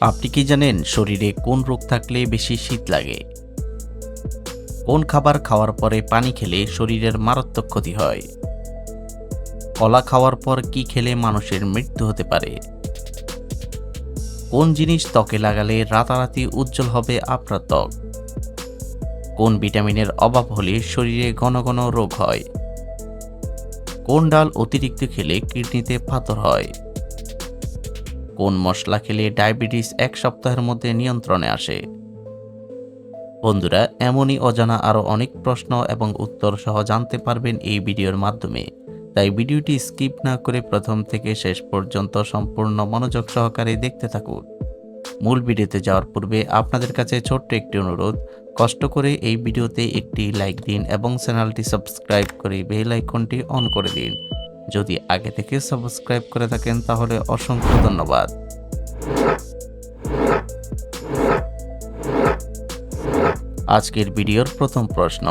আপনি কি জানেন শরীরে কোন রোগ থাকলে বেশি শীত লাগে? কোন খাবার খাওয়ার পরে পানি খেলে শরীরের মারাত্মক ক্ষতি হয়? কলা খাওয়ার পর কি খেলে মানুষের মৃত্যু হতে পারে? কোন জিনিস ত্বকে লাগালে রাতারাতি উজ্জ্বল হবে আপনার ত্বক? কোন ভিটামিনের অভাব হলে শরীরে ঘন ঘন রোগ হয়? কোন ডাল অতিরিক্ত খেলে কিডনিতে পাথর হয়? কোন মশলা খেলে ডায়াবেটিস এক সপ্তাহের মধ্যে নিয়ন্ত্রণে আসে? বন্ধুরা, এমনই অজানা আরও অনেক প্রশ্ন এবং উত্তর সহ জানতে পারবেন এই ভিডিওর মাধ্যমে। তাই ভিডিওটি স্কিপ না করে প্রথম থেকে শেষ পর্যন্ত সম্পূর্ণ মনোযোগ সহকারে দেখতে থাকুন। মূল ভিডিওতে যাওয়ার পূর্বে আপনাদের কাছে ছোট্ট একটি অনুরোধ, কষ্ট করে এই ভিডিওতে একটি লাইক দিন এবং চ্যানেলটি সাবস্ক্রাইব করে বেল আইকনটি অন করে দিন। যদি আগে থেকে সাবস্ক্রাইব করে থাকেন তাহলে অসংখ্য ধন্যবাদ। আজকের ভিডিওর প্রথম প্রশ্ন,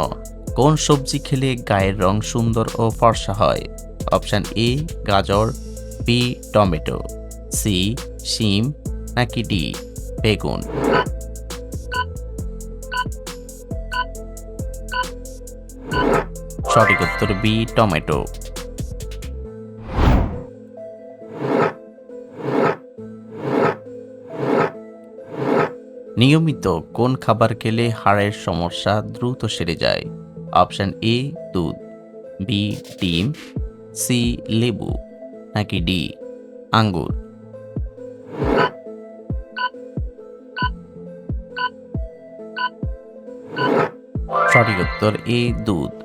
কোন সবজি খেলে গায়ের রং সুন্দর ও ফর্সা হয়? অপশান এ, গাজর, বি, টমেটো, সি, শিম, নাকি ডি, বেগুন। সঠিক উত্তর বি, টমেটো। নিয়মিত কোন খাবার খেলে হাড়ের সমস্যা দ্রুত সেরে যায়? অপশান এ, দুধ। বি, ডিম। সি, লেবু। নাকি ডি, আঙ্গুর? সঠিক উত্তর এ, দুধ।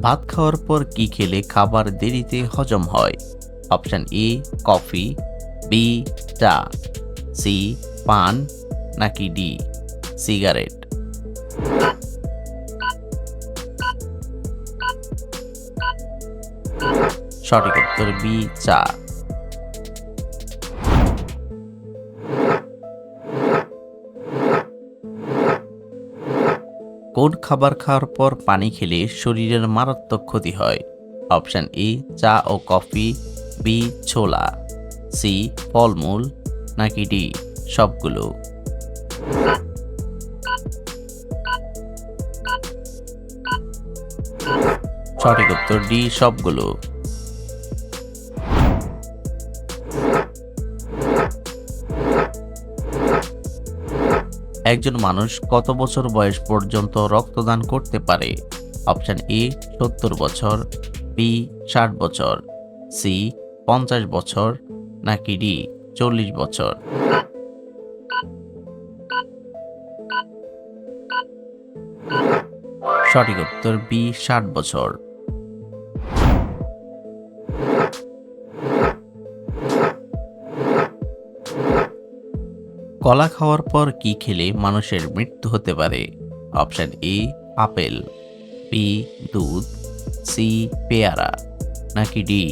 ভাত খাওয়ার পর কি খেলে খাবার দেরিতে হজম হয়? অপশান এ, কফি, বি, চা, সি, পান, নাকি ডি, সিগারেট। সঠিক উত্তর বি, চা। কোন খাবার খাওয়ার পর পানি খেলে শরীরের মারাত্মক ক্ষতি হয়। অপশান এ, চা ও কফি, বি, ছোলা, সি, ফলমূল, নাকি ডি, সবগুলো। সঠিক উত্তর ডি, সবগুলো। একজন মানুষ কত বছর বয়স পর্যন্ত রক্তদান করতে পারে? অপশন এ, সত্তর বছর, বি, ষাট বছর, সি, পঞ্চাশ বছর, নাকি ডি, চল্লিশ বছর? সঠিক উত্তর বি, ষাট বছর। কলা খাওয়ার পর কি খেলে মানুষের মৃত্যু হতে পারে? অপশান এ আপেল বি দুধ সি পেয়ারা, নাকি ডি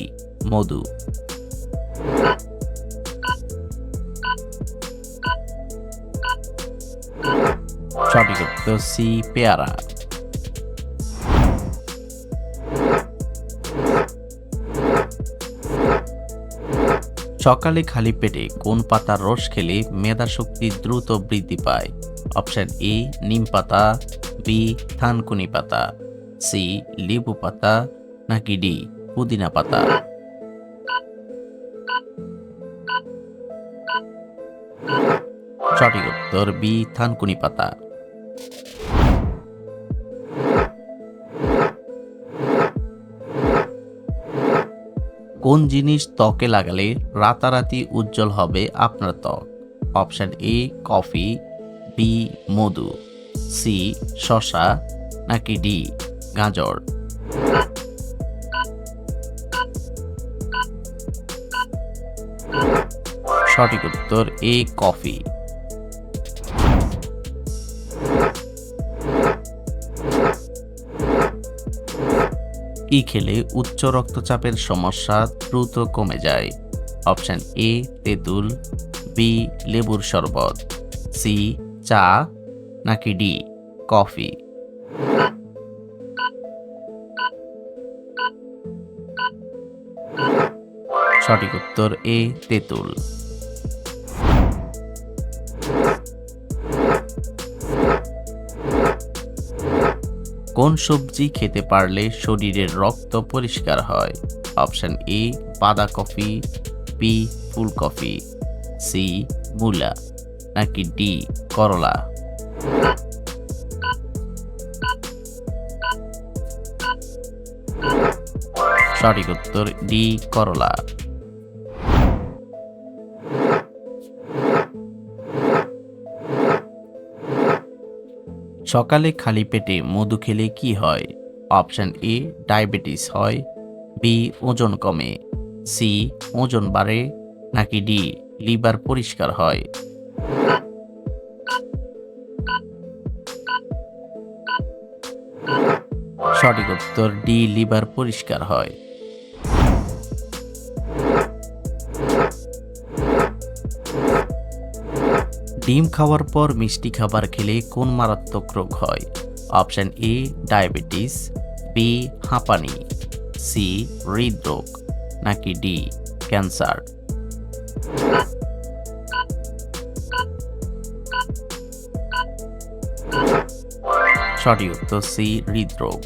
মধু? সঠিক উত্তর সি পেয়ারা। সকালে খালি পেটে কোন পাতার রস খেলে মেধা শক্তি দ্রুত বৃদ্ধি পায়? অপশন এ, নিম পাতা বি থানকুনি পাতা সি লেবু পাতা, নাকি ডি পুদিনা পাতা? সঠিক উত্তর বি থানকুনি পাতা। কোন জিনিস ত্বকে লাগালে রাতারাতি উজ্জ্বল হবে আপনার ত্বক? অপশান এ, কফি, বি, মধু, সি শশা নাকি ডি, গাজর? সঠিক উত্তর এ, কফি। কি খেলে উচ্চ রক্তচাপের সমস্যা দ্রুত কমে যায়। অপশান এ, তেঁতুল, বি, লেবুর শরবত, সি, চা, নাকি ডি, কফি। সঠিক উত্তর এ, তেঁতুল। কোন সবজি খেতে পারলে শরীরের রক্ত পরিষ্কার হয়? অপশন এ বাঁধাকপি বি ফুলকপি সি মূলা, নাকি ডি করলা? সঠিক উত্তর ডি করলা। সকালে খালি পেটে মধু খেলে কি হয়? অপশন এ, ডায়াবেটিস হয়। বি, ওজন কমে। সি, ওজন বাড়ে। নাকি ডি, লিভার পরিষ্কার হয়। সঠিক উত্তর, ডি, লিভার পরিষ্কার হয়। ডিম খাওয়ার পর মিষ্টি খাবার খেলে কোন মারাত্মক রোগ হয়? অপশন এ ডায়াবেটিস বি হাঁপানি সি হৃদরোগ, নাকি ডি ক্যান্সার? সঠিক উত্তর সি হৃদরোগ।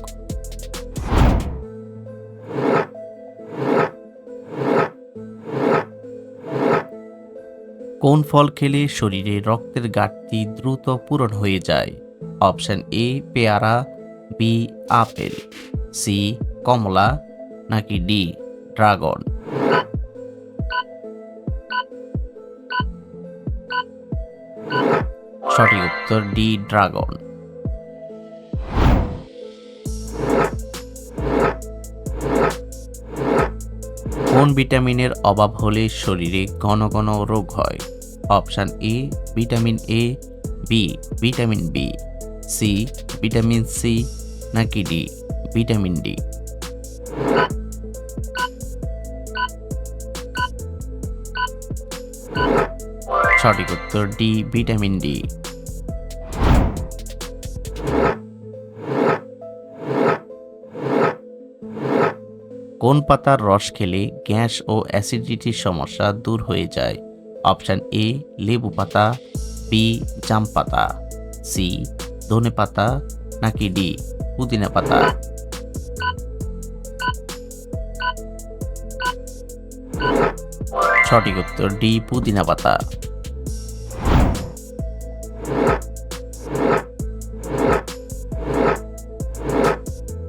কোন ফল খেলে শরীরে রক্তের ঘাটতি দ্রুত পূরণ হয়ে যায়? অপশন এ, পেয়ারা, বি, আপেল, সি, কমলা, নাকি ডি, ড্রাগন? সঠিক উত্তর ডি, ড্রাগন। কোন ভিটামিনের অভাব হলে শরীরে ঘন ঘন রোগ হয়? Option A vitamin A B vitamin B C vitamin C নাকি ডি ভিটামিন ডি সঠিক উত্তর ডি ভিটামিন ডি কোন পাতার রস খেলে গ্যাস ও অ্যাসিডিটির সমস্যা দূর হয়ে যায়? অপশান এ, লেবু পাতা, বি, জাম পাতা, সি, ধনে পাতা, নাকি ডি, পুদিনা পাতা। সঠিক উত্তর ডি, পুদিনা পাতা।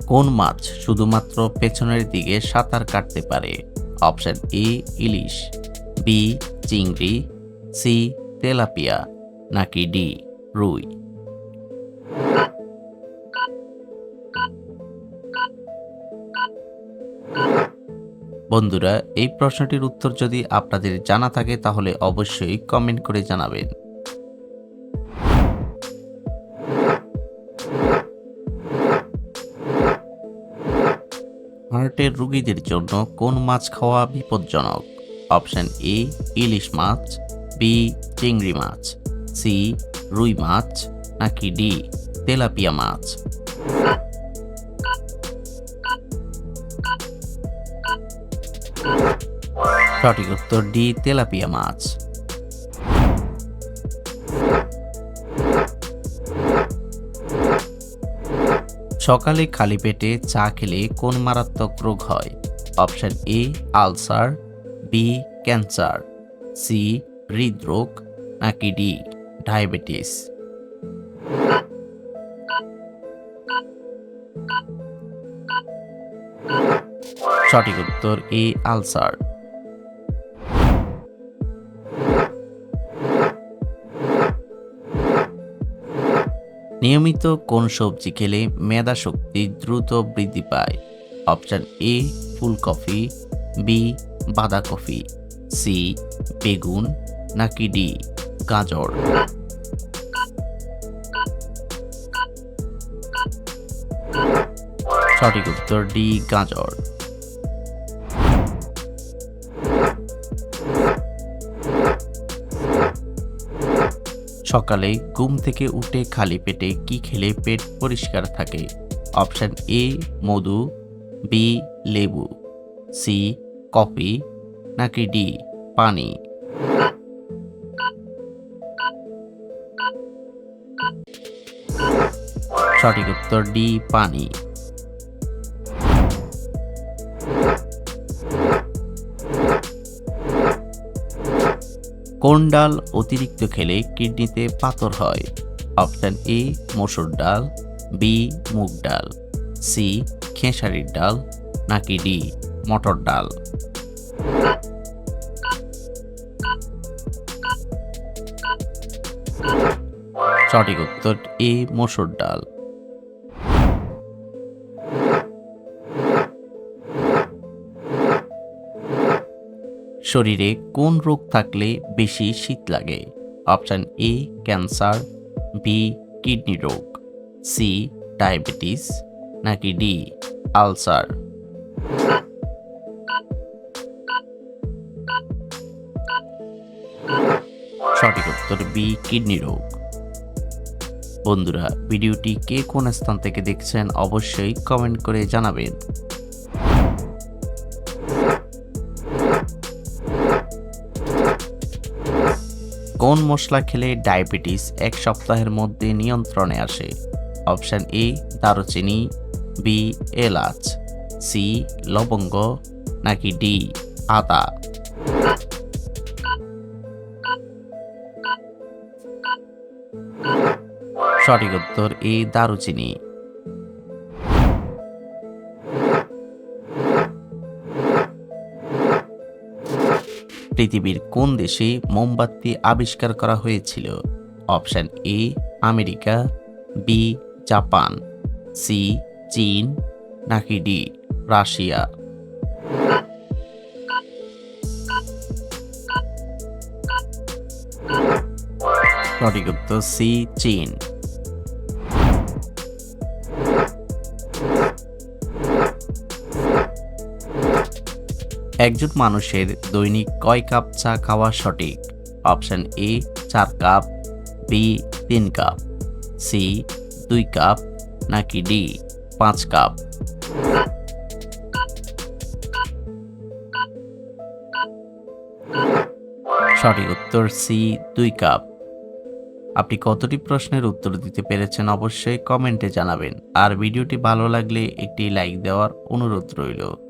কোন মাছ শুধুমাত্র পেছনের দিকে সাঁতার কাটতে পারে? অপশন এ, ইলিশ, বি চিংড়ি, সি, তেলাপিয়া, নাকি ডি, রুই? বন্ধুরা, এই প্রশ্নটির উত্তর যদি আপনাদের জানা থাকে, তাহলে অবশ্যই কমেন্ট করে জানাবেন। হার্টের রোগীদের জন্য কোন মাছ খাওয়া বিপজ্জনক? Option A, ilish much, B, চিংড়ি মাছ, সি, রুই মাছ, নাকি ডি, তেলাপিয়া মাছ। সঠিক উত্তর ডি, তেলাপিয়া মাছ। সকালে খালি পেটে চা খেলে কোন মারাত্মক রোগ হয়? Option A, ulcer B, cancer, C, হৃদরোগ, নাকি ডি, ডায়াবেটিস? সঠিক উত্তর এ, আলসার। নিয়মিত কোন সবজি খেলে মেধা শক্তি দ্রুত বৃদ্ধি পায়? অপশন এ, ফুলকপি, বি বাঁধাকপি, সি, বেগুন নাকি ডি, গাজর? সঠিক উত্তর ডি, গাজর। সকালে ঘুম থেকে উঠে খালি পেটে কি খেলে পেট পরিষ্কার থাকে? অপশান এ, মধু, বি, লেবু, সি কফি নাকি ডি, পানি? সঠিক উত্তর ডি, পানি। কোন ডাল অতিরিক্ত খেলে কিডনিতে পাথর হয়? অপশান এ, মসুর ডাল, বি, মুগ ডাল, সি, খেসারির ডাল, নাকি ডি মটর ডাল। সঠিক উত্তর, এ মসুর ডাল। শরীরে কোন রোগ থাকলে বেশি শীত লাগে? Option A, cancer, B, kidney রোগ, সি, ডায়াবেটিস, নাকি ডি, আলসার। সঠিক উত্তর বি, কিডনি রোগ। বন্ধুরা, ভিডিওটি কে কোন স্থান থেকে দেখছেন অবশ্যই কমেন্ট করে জানাবেন। কোন মশলা খেলে ডায়াবেটিস এক সপ্তাহের মধ্যে নিয়ন্ত্রণে আসে? অপশান এ, দারুচিনি, বি, এলাচ, সি, লবঙ্গ, নাকি ডি, আদা। সঠিক উত্তর এ দারুচিনি। পৃথিবীর কোন দেশে মোমবাতি আবিষ্কার করা হয়েছিল? Option A, America, B, Japan, C, চীন, নাকি ডি, রাশিয়া? সঠিক উত্তর সি, চীন। একজন মানুষের দৈনিক কয় কাপ চা খাওয়া সঠিক? অপশন এ, চার কাপ বি তিন কাপ সি দুই কাপ, নাকি ডি পাঁচ কাপ? সঠিক উত্তর সি দুই কাপ। আপনি কতটি প্রশ্নের উত্তর দিতে পেরেছেন অবশ্যই কমেন্টে জানাবেন। আর ভিডিওটি ভালো লাগলে একটি লাইক দেওয়ার অনুরোধ রইল।